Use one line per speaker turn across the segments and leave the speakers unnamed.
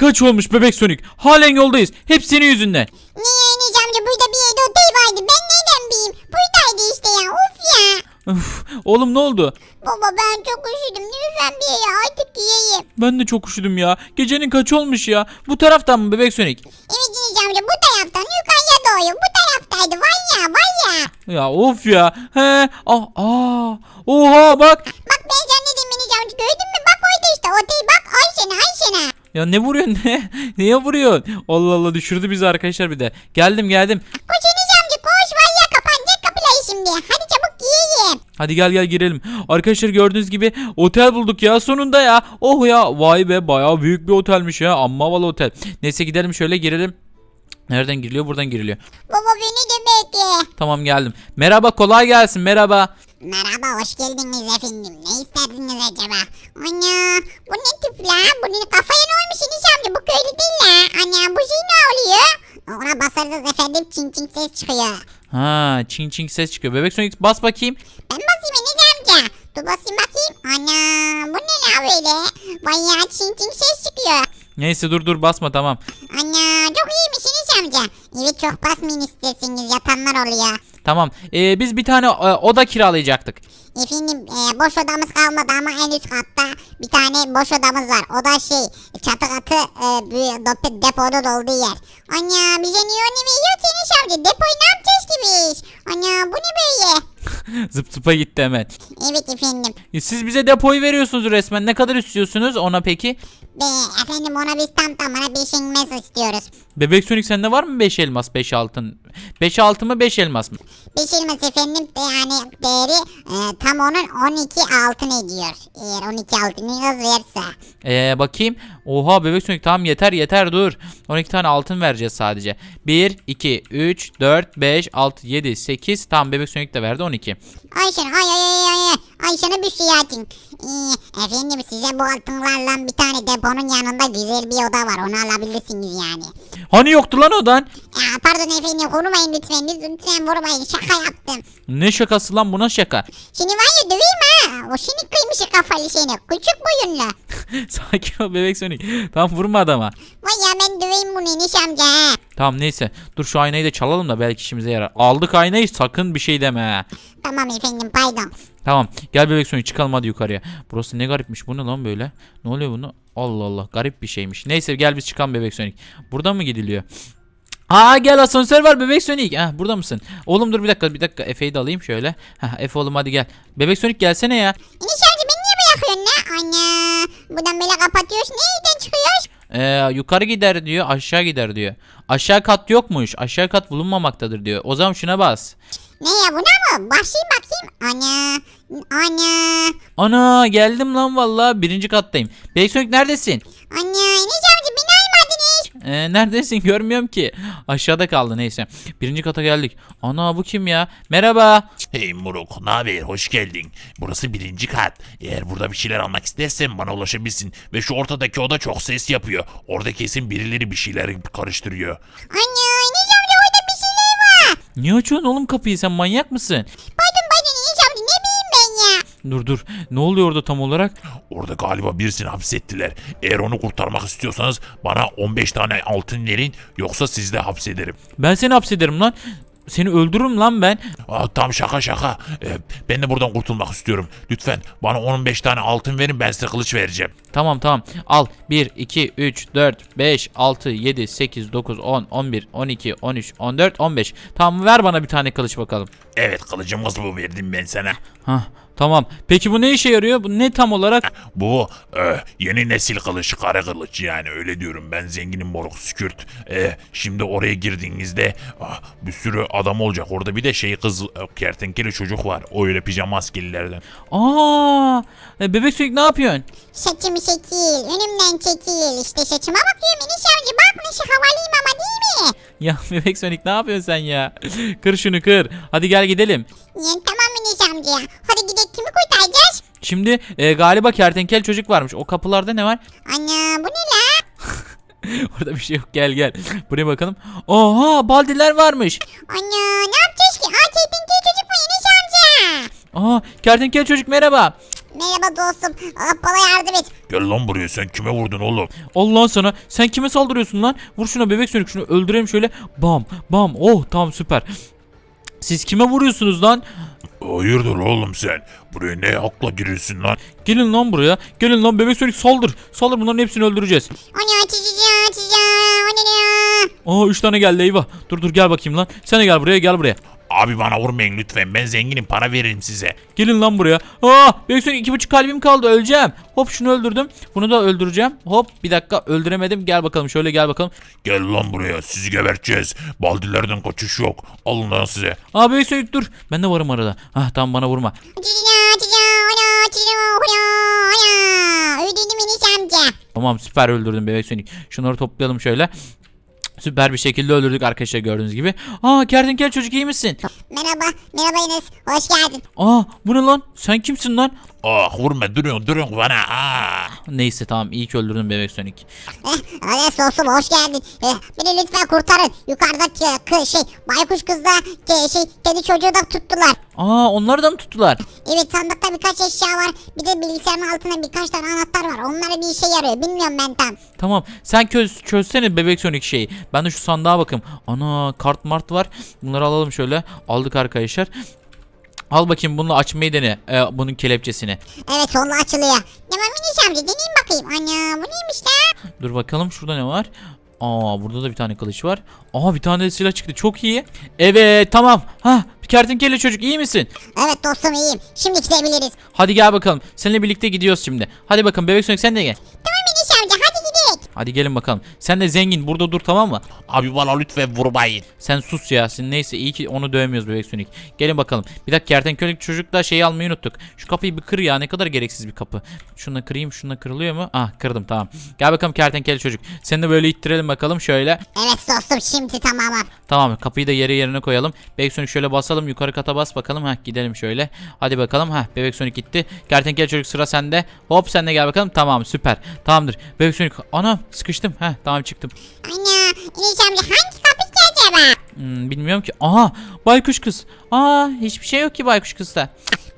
kaç olmuş bebek Sonic? Halen yoldayız. Hep senin yüzünden.
Niye Enes amca burada bir yerde otel vardı. Ben neden bileyim? Buradaydı işte ya. Of ya.
Üf, oğlum ne oldu?
Baba ben çok üşüdüm. Lütfen bir yere artık yiyeyim.
Ben de çok üşüdüm ya. Gecenin kaç olmuş ya? Bu taraftan mı bebek Sonic?
Evet Enes amca bu taraftan yukarıya doğru. Bu taraftaydı. Var ya var ya.
Ya of ya. He. Ah, aa. Oha bak.
Bak ben ne dedim Enes amca gördün mü? Bak orada işte otel bak. Ayşene Ayşene.
Ya ne vuruyorsun ne? Niye vuruyorsun? Allah Allah düşürdü bizi arkadaşlar bir de. Geldim geldim.
Koş Enes amca koş. Var ya kapanacak kapıları şimdi. Hadi çabuk yiyeyim.
Hadi gel gel girelim. Arkadaşlar gördüğünüz gibi otel bulduk ya sonunda ya. Oh ya vay be bayağı büyük bir otelmiş ya. Amma havalı otel. Neyse gidelim şöyle girelim. Nereden giriliyor? Buradan giriliyor.
Baba beni de bekle.
Tamam geldim. Merhaba kolay gelsin merhaba.
Merhaba hoş geldiniz efendim. Ne isterdiniz acaba? Ana bu ne tip la? Bunun kafaya ne olmuş Enes amca? Bu köylü değil la. Ana bu şey ne oluyor? Ona basarız efendim çin çin ses çıkıyor.
Ha çing çing ses çıkıyor. Bebek Sonic bas bakayım.
Ben basayım Enes amca. Dur basayım bakayım. Ana bu ne la böyle? Bayağı çin çin ses çıkıyor.
Neyse dur dur basma tamam.
Ana çok iyiymiş Enes amca. Evet çok basmayın isterseniz yatanlar oluyor.
Tamam. Ee, biz bir tane e, oda kiralayacaktık.
Efendim e, boş odamız kalmadı ama en üst katta bir tane boş odamız var. O da şey çatı katı e, bir dop- deponun olduğu yer. Ana bize niye onu veriyor Enes amca? Depoyu ne yapacağız ki biz? Ana bu ne böyle?
Zıp zıpa gitti hemen.
Evet efendim.
E, Siz bize depoyu veriyorsunuz resmen. Ne kadar istiyorsunuz ona peki?
Be, efendim ona biz tam tamına 5 elmas istiyoruz.
Bebek Sonic sende var mı 5 elmas 5 altın? 5 altın mı 5 elmas mı?
5 elmas efendim yani değeri e, tam onun 12 altın ediyor. Eğer 12 altınınız verse.
Ee, bakayım. Oha bebek Sonic tamam yeter yeter dur. 12 tane altın vereceğiz sadece. 1, 2, 3, 4, 5, 6, 7, 8. Tamam bebek Sonic de verdi 12.
Ayşen ay ay ay ay ay Ayşen'e bir şey atın. Ee, efendim size bu altınlarla bir tane deponun yanında güzel bir oda var onu alabilirsiniz yani.
Hani yoktu lan odan?
Ya pardon efendim vurmayın lütfen lütfen vurmayın şaka yaptım.
Ne şakası lan buna şaka.
Şimdi var ya döveyim ha. O şimdi kıymış kafalı seni küçük boyunlu.
Sakin ol bebek Sonic. Tamam vurma adama.
Vay ya ben döveyim bunu Enes amca ha.
Tamam neyse. Dur şu aynayı da çalalım da belki işimize yarar. Aldık aynayı sakın bir şey deme. ha.
Tamam efendim pardon.
Tamam gel bebek Sonic çıkalım hadi yukarıya. Burası ne garipmiş bu ne lan böyle? Ne oluyor bunu? Allah Allah garip bir şeymiş. Neyse gel biz çıkalım bebek Sonic. Buradan mı gidiliyor? Aa gel asansör var bebek Sonic. Heh, burada mısın? Oğlum dur bir dakika bir dakika Efe'yi de alayım şöyle. Heh, Efe oğlum hadi gel. Bebek Sonic gelsene ya.
Enes amca beni niye bırakıyorsun la? Ana. Buradan böyle kapatıyoruz. Nereden çıkıyoruz?
Ee, yukarı gider diyor aşağı gider diyor. Aşağı kat yokmuş. Aşağı kat bulunmamaktadır diyor. O zaman şuna bas.
Ne ya buna mı? Başlayayım bakayım. Ana. Ana.
Ana geldim lan vallahi birinci kattayım. Bebek Sonic neredesin?
Ana. Aymadınız.
Ee, neredesin görmüyorum ki. Aşağıda kaldı neyse. Birinci kata geldik. Ana bu kim ya? Merhaba.
Hey Muruk, ne haber? Hoş geldin. Burası birinci kat. Eğer burada bir şeyler almak istersen bana ulaşabilirsin. Ve şu ortadaki oda çok ses yapıyor. Orada kesin birileri bir şeyler karıştırıyor.
Ana. Enes amca orada bir şeyler var.
Niye açıyorsun oğlum kapıyı sen manyak mısın?
Pardon pardon Enes amca ne bileyim ben ya.
Dur dur. Ne oluyor orada tam olarak?
Orada galiba birisini hapsettiler. Eğer onu kurtarmak istiyorsanız bana 15 tane altın verin yoksa sizi de hapsederim.
Ben seni hapsederim lan. Seni öldürürüm lan ben.
Aa, tam şaka şaka. Ee, ben de buradan kurtulmak istiyorum. Lütfen bana 15 tane altın verin ben size kılıç vereceğim.
Tamam tamam. Al. 1, 2, 3, 4, 5, 6, 7, 8, 9, 10, 11, 12, 13, 14, 15. Tamam ver bana bir tane kılıç bakalım.
Evet kılıcımız bu verdim ben sana.
Hah tamam. Peki bu ne işe yarıyor? Bu ne tam olarak?
Bu e, yeni nesil kılıç, kara kılıç yani öyle diyorum ben zenginim moruk skürt. E, şimdi oraya girdiğinizde ah, bir sürü adam olacak. Orada bir de şey kız e, kertenkele çocuk var. O öyle pijama askerilerden.
Aa! e, Bebek sürekli ne yapıyorsun?
Saçımı çekil. Önümden çekil. İşte saçıma bakıyorum Enes amca. Bak nasıl havalıyım ama değil mi?
Ya Bebek Sonic ne yapıyorsun sen ya? kır şunu kır. Hadi gel gidelim.
Ya, tamam Enes amca. Hadi gidelim?
Şimdi e, galiba kertenkel çocuk varmış. O kapılarda ne var?
Ana bu ne la?
Orada bir şey yok. Gel gel. Buraya bakalım. Oha baldiler varmış.
Ana ne yapacağız ki? Aa kertenkele çocuk mu Enes amca?
Aa kertenkel çocuk merhaba.
Merhaba dostum. Ah, bana yardım et.
Gel lan buraya sen kime vurdun oğlum?
Allah sana. Sen kime saldırıyorsun lan? Vur şuna bebek sönük şunu öldüreyim şöyle. Bam bam. Oh tamam süper. Siz kime vuruyorsunuz lan?
Hayırdır oğlum sen? Buraya ne hakla giriyorsun lan?
Gelin lan buraya. Gelin lan bebek sönük saldır. Saldır bunların hepsini öldüreceğiz.
Ana açacağım açacağım. Ana.
Aa 3 tane geldi eyvah. Dur dur gel bakayım lan. Sen de gel buraya gel buraya.
Abi bana vurmayın lütfen ben zenginim para veririm size.
Gelin lan buraya. Aa bebek sönük iki buçuk kalbim kaldı öleceğim. Hop şunu öldürdüm. Bunu da öldüreceğim. Hop bir dakika öldüremedim. Gel bakalım şöyle gel bakalım.
Gel lan buraya sizi geberteceğiz. Baldilerden kaçış yok. Alın lan size.
Aa bebek sönük dur. Ben de varım arada. Hah tamam bana vurma.
Öldürdüm amca.
Tamam süper öldürdüm bebek sönük. Şunları toplayalım şöyle. Süper bir şekilde öldürdük arkadaşlar gördüğünüz gibi. Aa kertenkele çocuk iyi misin?
Merhaba. Merhaba Enes. Hoş geldin.
Aa bu ne lan? Sen kimsin lan?
Ah vurma durun durun bana. Ah.
Neyse tamam iyi ki öldürdün bebek sönük.
Eh, Enes dostum hoş geldin. Eh, beni lütfen kurtarın. Yukarıdaki kı- şey baykuş kızla ke- şey kedi çocuğu da tuttular.
Aa onları da mı tuttular?
Evet sandıkta birkaç eşya var. Bir de bilgisayarın altında birkaç tane anahtar var. Onlar bir işe yarıyor. Bilmiyorum ben tam.
Tamam sen çöz, çözsene bebek sönük şeyi. Ben de şu sandığa bakayım. Ana kart mart var. Bunları alalım şöyle. Aldık arkadaşlar. Al bakayım bunu açmayı dene. Ee, bunun kelepçesini.
Evet onunla açılıyor. Tamam Enes amca deneyeyim bakayım. Ana bu neymiş lan?
Dur bakalım şurada ne var? Aa burada da bir tane kılıç var. Aa bir tane de silah çıktı. Çok iyi. Evet tamam. Ha kertenkele çocuk iyi misin?
Evet dostum iyiyim. Şimdi gidebiliriz.
Hadi gel bakalım. Seninle birlikte gidiyoruz şimdi. Hadi bakalım bebek sönük sen de gel.
Tamam Enes amca hadi
gelin bakalım. Sen de zengin burada dur tamam mı?
Abi bana lütfen vurmayın.
Sen sus ya. Sen neyse iyi ki onu dövmüyoruz bebek sönük. Gelin bakalım. Bir dakika kertenkele çocukla şeyi almayı unuttuk. Şu kapıyı bir kır ya. Ne kadar gereksiz bir kapı. Şunu kırayım. Şunu kırılıyor mu? Ah kırdım tamam. Gel bakalım kertenkele çocuk. Seni de böyle ittirelim bakalım şöyle.
Evet dostum şimdi tamam.
Tamam kapıyı da yere yerine koyalım. Bebek Sonic şöyle basalım yukarı kata bas bakalım. Heh gidelim şöyle. Hadi bakalım. Heh Bebek Sonic gitti. Kertenkele çocuk sıra sende. Hop sen de gel bakalım. Tamam süper. Tamamdır. Bebek Sonic anam sıkıştım. Heh tamam çıktım.
Ana Enes amca hangi kapı ki acaba?
Hmm, bilmiyorum ki. Aha baykuş kız. Aa hiçbir şey yok ki baykuş kızda.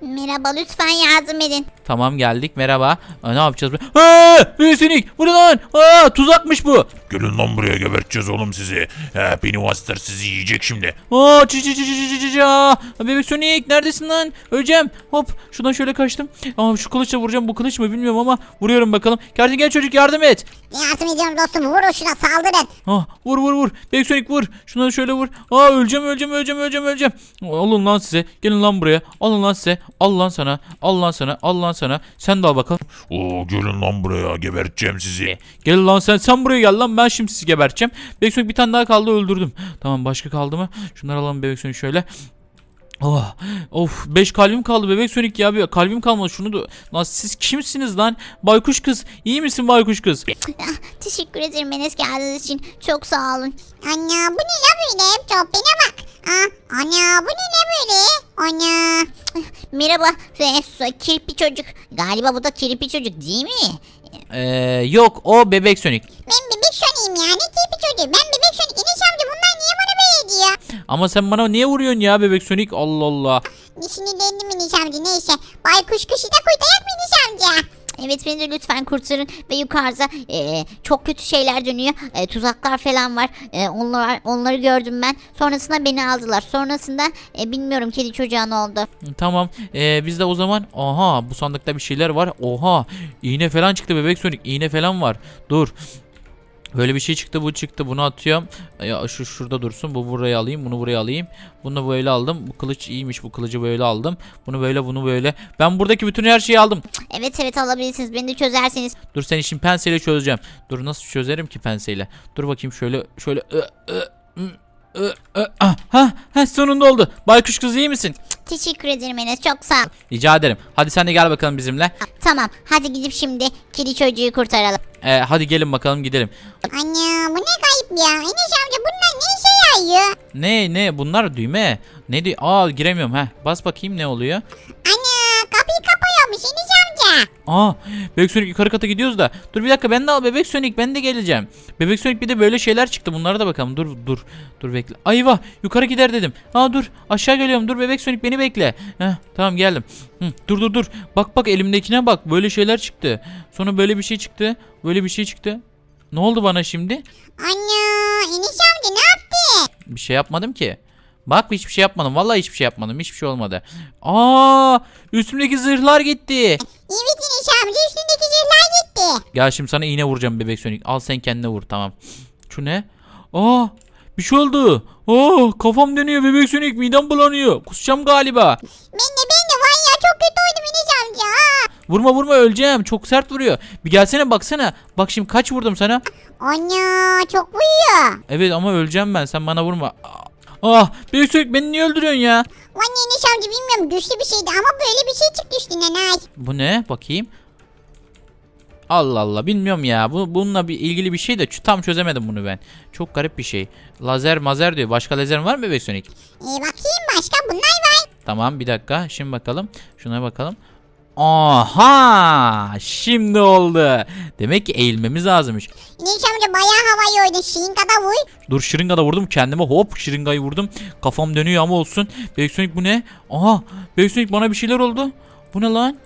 Merhaba lütfen yardım edin.
Tamam geldik merhaba. Aa, ne yapacağız? Aa, ne lan? Aa tuzakmış bu.
Gelin lan buraya geberteceğiz oğlum sizi. He, Pennywise sizi yiyecek şimdi.
Aa çı çı çı çı çı çı çı. Aa, Bebek Sonic neredesin lan? Öleceğim. Hop şuradan şöyle kaçtım. Aa şu kılıçla vuracağım. Bu kılıç mı bilmiyorum ama vuruyorum bakalım. Kertenkele çocuk yardım et.
Yardım ediyorum dostum vurun şuna saldırın.
Ah vur vur vur. Bebek Sonic vur. Şuna şöyle vur. Aa öleceğim öleceğim öleceğim öleceğim öleceğim. Alın lan size. Gelin lan buraya. Alın lan size. Al lan sana. Al lan sana. Al lan sana. Sen de al bakalım.
Oo gelin lan buraya geberteceğim sizi.
Gel lan sen. Sen buraya gel lan. Ben şimdi sizi geberteceğim. Bebek Sonic bir tane daha kaldı öldürdüm. Tamam başka kaldı mı? Şunları alalım Bebek Sonic şöyle. Oh, of 5 kalbim kaldı bebek sönük ya bir kalbim kalmadı şunu da lan siz kimsiniz lan baykuş kız iyi misin baykuş kız
Teşekkür ederim Enes geldiğiniz için. Çok sağ olun. Ana bu ne la böyle? Bana bak. Aa, ana bu ne la böyle? Ana. Merhaba. Kirpi çocuk. Galiba bu da kirpi çocuk değil mi?
ee, yok o bebek sönük
Ben şöneyim ya. Ne kirpi çocuğu? Ben bebek şönük. Enes amca bunlar niye bana böyle diyor?
ama sen bana niye vuruyorsun ya bebek sönük Allah Allah
Sinirlendim Enes amca neyse. Baykuş kuşu da kurtarak mı Enes amca? Evet beni de lütfen kurtarın ve yukarıda e, çok kötü şeyler dönüyor. E, tuzaklar falan var. E, onlar onları gördüm ben. Sonrasında beni aldılar. Sonrasında e, bilmiyorum kedi çocuğa ne oldu.
tamam ee, biz de o zaman aha bu sandıkta bir şeyler var oha iğne falan çıktı bebek sönük iğne falan var dur Böyle bir şey çıktı bu çıktı bunu atıyorum. Ya şu şurada dursun bu buraya alayım bunu buraya alayım. Bunu böyle aldım. Bu kılıç iyiymiş bu kılıcı böyle aldım. Bunu böyle bunu böyle. Ben buradaki bütün her şeyi aldım.
Evet evet alabilirsiniz. Beni de çözerseniz.
Dur seni şimdi penseyle çözeceğim. Dur nasıl çözerim ki penseyle? Dur bakayım şöyle şöyle. Ö, ö, ha, ha, sonunda oldu. Baykuş kız iyi misin?
Teşekkür ederim Enes. Çok sağ ol.
Rica ederim. Hadi sen de gel bakalım bizimle.
Tamam. Hadi gidip şimdi kedi çocuğu kurtaralım.
Ee, hadi gelin bakalım gidelim.
Anne bu ne kayıp ya. Enes amca bunlar ne işe yarıyor?
Ne ne bunlar düğme. Ne di? Aa giremiyorum ha. Bas bakayım ne oluyor?
Anne amca.
Aa Bebek Sonic yukarı kata gidiyoruz da. Dur bir dakika ben de al Bebek Sonic ben de geleceğim. Bebek Sonic bir de böyle şeyler çıktı bunlara da bakalım. Dur dur dur bekle. Ayva yukarı gider dedim. Aa dur aşağı geliyorum dur Bebek Sonic beni bekle. Heh, tamam geldim. Hı, dur dur dur. Bak bak elimdekine bak böyle şeyler çıktı. Sonra böyle bir şey çıktı. Böyle bir şey çıktı. Ne oldu bana şimdi?
Ana Enes amca ne yaptı?
Bir şey yapmadım ki. Bak hiçbir şey yapmadım. Vallahi hiçbir şey yapmadım. Hiçbir şey olmadı. Aa, üstümdeki zırhlar gitti.
Evet Enes amca üstündeki zırhlar gitti.
Gel şimdi sana iğne vuracağım bebek sönük. Al sen kendine vur tamam. Şu ne? Aa bir şey oldu. Aa kafam dönüyor bebek sönük midem bulanıyor. Kusacağım galiba.
Ben de ben de var ya çok kötü oldum Enes amca.
Vurma vurma öleceğim. Çok sert vuruyor. Bir gelsene baksana. Bak şimdi kaç vurdum sana.
Ana çok vuruyor.
Evet ama öleceğim ben. Sen bana vurma. Ah bebek sönük beni niye öldürüyorsun ya?
Vay Enes amca bilmiyorum güçlü bir şeydi ama böyle bir şey çıktı üstünden ay.
Bu ne? Bakayım. Allah Allah bilmiyorum ya. Bu bununla bir ilgili bir şey de tam çözemedim bunu ben. Çok garip bir şey. Lazer mazer diyor. Başka lazer var mı bebek Sonic?
Ee, bakayım başka bunlar var.
Tamam bir dakika. Şimdi bakalım. Şuna bakalım. Aha! Şimdi oldu. Demek ki eğilmemiz lazımmış.
Enes amca bayağı havayı oydun. Şirin kadar vuy.
Dur şırınga da vurdum kendime. Hop şırıngayı vurdum. Kafam dönüyor ama olsun. Bebek bu ne? Aha! Bebek bana bir şeyler oldu. Bu ne lan?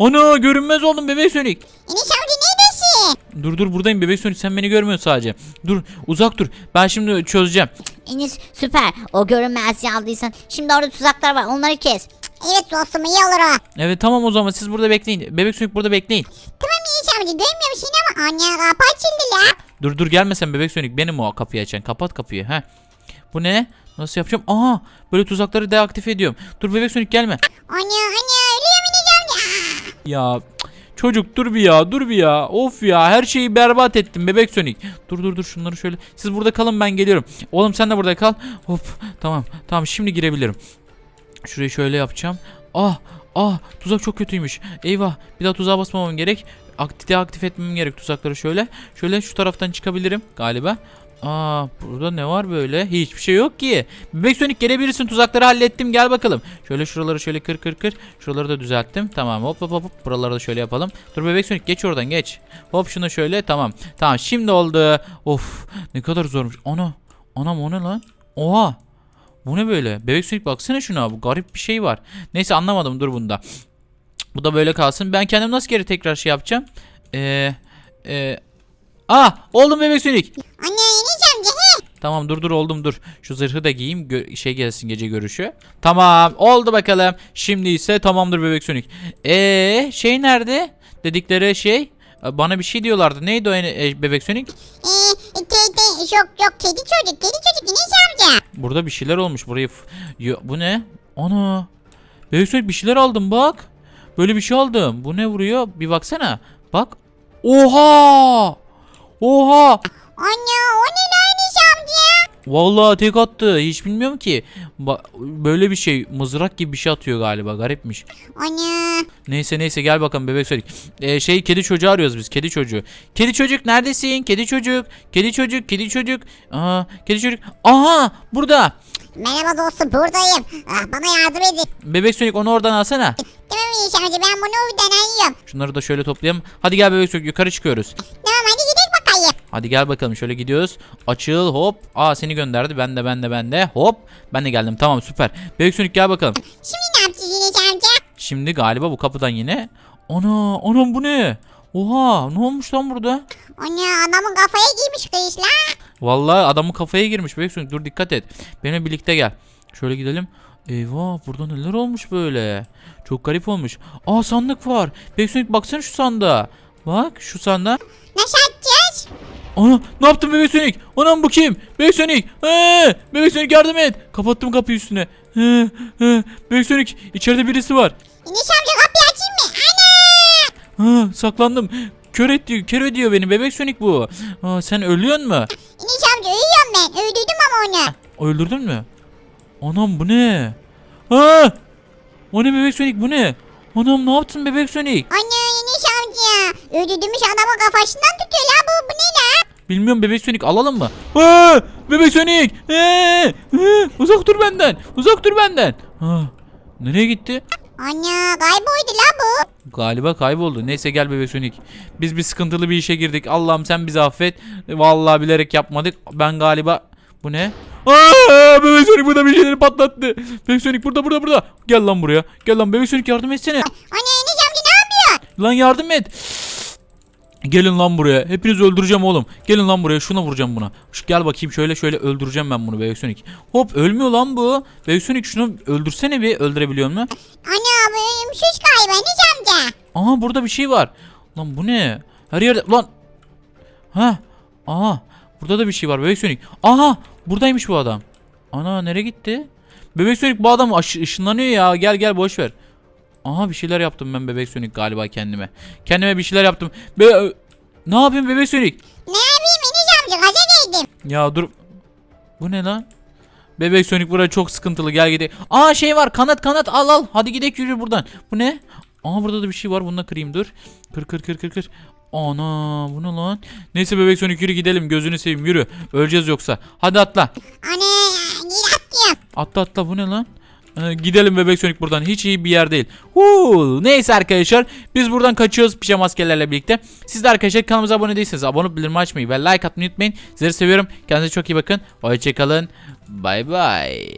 Ana görünmez oldum Bebek Sonic.
Enes amca neredesin?
Dur dur buradayım bebek Sonic sen beni görmüyorsun sadece. Dur uzak dur. Ben şimdi çözeceğim.
Enes süper. O görünmez aldıysan. Şimdi orada tuzaklar var. Onları kes.
Evet dostum iyi olur o.
Evet tamam o zaman siz burada bekleyin. Bebek Sonic burada bekleyin.
Tamam Enes amca görmüyorum seni ama anne kapı açıldı la.
Dur dur gelmesen bebek Sonic benim o kapıyı açan. Kapat kapıyı. He. Bu ne? Nasıl yapacağım? Aha böyle tuzakları deaktif ediyorum. Dur bebek Sonic gelme.
Anne anne ölüyorum. Aa.
Ya cık, çocuk dur bir ya dur bir ya. Of ya her şeyi berbat ettim bebek Sonic. Dur dur dur şunları şöyle. Siz burada kalın ben geliyorum. Oğlum sen de burada kal. Hop tamam tamam şimdi girebilirim. Şurayı şöyle yapacağım. Ah ah tuzak çok kötüymüş. Eyvah bir daha tuzağa basmamam gerek. Aktif, aktif etmem gerek tuzakları şöyle. Şöyle şu taraftan çıkabilirim galiba. Aa burada ne var böyle? Hiçbir şey yok ki. Bebek Sonic gelebilirsin tuzakları hallettim gel bakalım. Şöyle şuraları şöyle kır kır kır. Şuraları da düzelttim. Tamam hop hop hop. Buraları da şöyle yapalım. Dur Bebek Sonic geç oradan geç. Hop şunu şöyle tamam. Tamam şimdi oldu. Of ne kadar zormuş. Ana. Anam o ne lan? Oha. Bu ne böyle? Bebek Sonic baksana şuna. Bu garip bir şey var. Neyse anlamadım dur bunda. Bu da böyle kalsın. Ben kendim nasıl geri tekrar şey yapacağım? Eee... Eee... Ah! Oldum Bebek Sonic.
Anne Enes amca he.
Tamam dur dur oldum dur. Şu zırhı da giyeyim. Gö- şey gelsin gece görüşü. Tamam oldu bakalım. Şimdi ise tamamdır Bebek Sonic. Eee şey nerede? Dedikleri şey. Bana bir şey diyorlardı. Neydi o e, Bebek Sonic?
Ee, teyze yok yok kedi çocuk kedi çocuk Enes amca.
Burada bir şeyler olmuş. Burayı Yo, bu ne? Ana. Bebek Sonic bir şeyler aldım bak. Böyle bir şey aldım. Bu ne vuruyor? Bir baksana. Bak. Oha! Oha!
Anne o ne lan amca?
Vallahi tek attı. Hiç bilmiyorum ki. Ba- böyle bir şey mızrak gibi bir şey atıyor galiba. Garipmiş.
Anne.
Neyse neyse gel bakalım bebek Sonic. Ee, şey kedi çocuğu arıyoruz biz. Kedi çocuğu. Kedi çocuk neredesin? Kedi çocuk. Kedi çocuk. Kedi çocuk. Aa, kedi çocuk. Aha burada.
Merhaba dostum buradayım. Ah, bana yardım edin.
Bebek Sonic onu oradan alsana.
Tamam amca ben bunu alıyorum.
Şunları da şöyle toplayalım. Hadi gel bebek Sonic yukarı çıkıyoruz.
Tamam hadi gidelim.
Hadi gel bakalım şöyle gidiyoruz. Açıl hop. Aa seni gönderdi. Ben de ben de ben de. Hop. Ben de geldim. Tamam süper. Bebek Sonic gel bakalım.
Şimdi ne yapacağız Enes amca?
Şimdi galiba bu kapıdan yine. Ana anam bu ne? Oha ne olmuş lan burada?
Anne adamın kafaya giymiş kız la.
Vallahi adamın kafaya girmiş. Bebek Sonic dur dikkat et. Benimle birlikte gel. Şöyle gidelim. Eyvah burada neler olmuş böyle. Çok garip olmuş. Aa sandık var. Bebek Sonic baksana şu sandığa. Bak şu sandığa.
Nasıl açacağız?
Ana ne yaptın bebek Sonic? Anam bu kim? Bebek Sonic. Ee, bebek Sonic yardım et. Kapattım kapıyı üstüne. Ee, ee, bebek Sonic içeride birisi var.
Enes amca kapıyı açayım mı? Ana.
Ha, saklandım. Kör ediyor, kör ediyor beni. Bebek Sonic bu. Aa, sen ölüyor mu?
Enes amca uyuyorum ben. Öldürdüm ama onu.
Öldürdün mü? Anam bu ne? Ha! O ne bebek Sonic bu ne? Anam ne yaptın bebek Sonic?
Anne Enes amca. Öldürdüğümüz adamın kafasından tutuyor la bu. Bu ne la?
Bilmiyorum bebek Sonic alalım mı? Ha! Bebek Sonic! Ee! Ee! Uzak dur benden. Uzak dur benden. Ha! Nereye gitti?
Anne kayboldu la bu.
Galiba kayboldu. Neyse gel bebek Sonic. Biz bir sıkıntılı bir işe girdik. Allah'ım sen bizi affet. Vallahi bilerek yapmadık. Ben galiba bu ne? Aa, bebek Sonic burada bir şeyleri patlattı. Bebek Sonic burada burada burada. Gel lan buraya. Gel lan bebek Sonic yardım etsene.
Anne Enes amca ne yapıyor?
Lan yardım et. Gelin lan buraya. Hepinizi öldüreceğim oğlum. Gelin lan buraya. Şuna vuracağım buna. Şu, gel bakayım şöyle şöyle öldüreceğim ben bunu Bebek Sonic. Hop ölmüyor lan bu. Bebek Sonic şunu öldürsene bir. Öldürebiliyor mu?
Ana bu ölümsüz galiba Enes amca.
Aha burada bir şey var. Lan bu ne? Her yerde lan. Ha. Aha. Burada da bir şey var Bebek Sonic. Aha. Buradaymış bu adam. Ana nereye gitti? Bebek Sonic bu adam ışınlanıyor ya. Gel gel boş ver. Aha bir şeyler yaptım ben Bebek Sonic galiba kendime. Kendime bir şeyler yaptım. Be ne yapayım Bebek Sonic?
Ne yapayım Enes amca gaza geldim.
Ya dur. Bu ne lan? Bebek Sonic buraya çok sıkıntılı gel gidelim. Aa şey var kanat kanat al al. Hadi gidelim yürü buradan. Bu ne? Aa burada da bir şey var. Bunu da kırayım dur. Kır kır kır kır kır. Ana bu ne lan? Neyse bebek Sonic yürü gidelim. Gözünü seveyim yürü. Öleceğiz yoksa. Hadi atla.
Ana git atıyorum.
Atla atla bu ne lan? Ee, gidelim bebek Sonic buradan. Hiç iyi bir yer değil. Huu, neyse arkadaşlar. Biz buradan kaçıyoruz pijama askerlerle birlikte. Siz de arkadaşlar kanalımıza abone değilseniz abone olup bildirim açmayı ve like atmayı unutmayın. Sizleri seviyorum. Kendinize çok iyi bakın. Hoşçakalın. Bay bay.